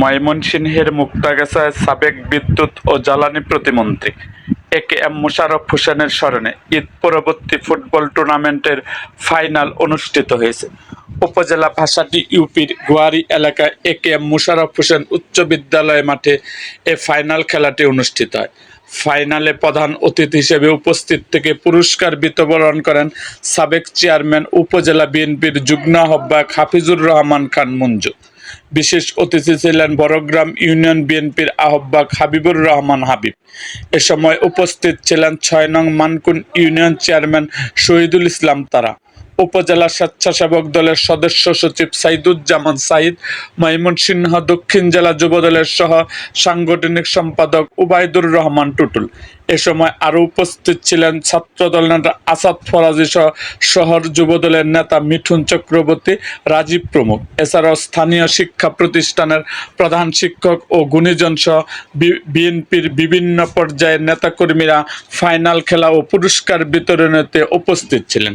ময়মনসিংহের মুক্তাগাছায় সাবেক বিদ্যুৎ ও জ্বালানি প্রতিমন্ত্রী এ কে এম মোশাররফ হোসেনের স্মরণে ঈদ পরবর্তী ফুটবল টুর্নামেন্টের ফাইনাল অনুষ্ঠিত হয়েছে। উপজেলা ভাষাটি ইউপির গোয়ারি এলাকায় A K M Mosharraf Hossain উচ্চ বিদ্যালয় মাঠে এ ফাইনাল খেলাটি অনুষ্ঠিত হয়। ফাইনালে প্রধান অতিথি হিসেবে উপস্থিত থেকে পুরস্কার বিতরণ করেন সাবেক চেয়ারম্যান উপজেলা বিএনপির যুগ্ম আহ্বায়ক হাফিজুর রহমান খান মঞ্জু। বিশেষ অতিথি ছিলেন বড়গ্রাম ইউনিয়ন বিএনপির আহ্বায়ক হাবিবুর রহমান হাবিব। এ সময় উপস্থিত ছিলেন ছয় নং মানকুন ইউনিয়ন চেয়ারম্যান শহীদুল ইসলাম তারা। উপজেলা স্বেচ্ছাসেবক দলের সদস্য সচিব সাইদুজ্জামান সাইদ ময়মনসিংহ দক্ষিণ জেলা যুবদলের সহ সাংগঠনিক সম্পাদক উবায়দুর রহমান টুটুল। এ সময় আরও উপস্থিত ছিলেন ছাত্রদল নেতা আসাদ ফরাজি সহ শহর যুবদলের নেতা মিঠুন চক্রবর্তী, রাজীব প্রমুখ। এছাড়াও স্থানীয় শিক্ষা প্রতিষ্ঠানের প্রধান শিক্ষক ও গুণীজন সহ বিএনপির বিভিন্ন পর্যায়ের নেতাকর্মীরা ফাইনাল খেলা ও পুরস্কার বিতরণেতে উপস্থিত ছিলেন।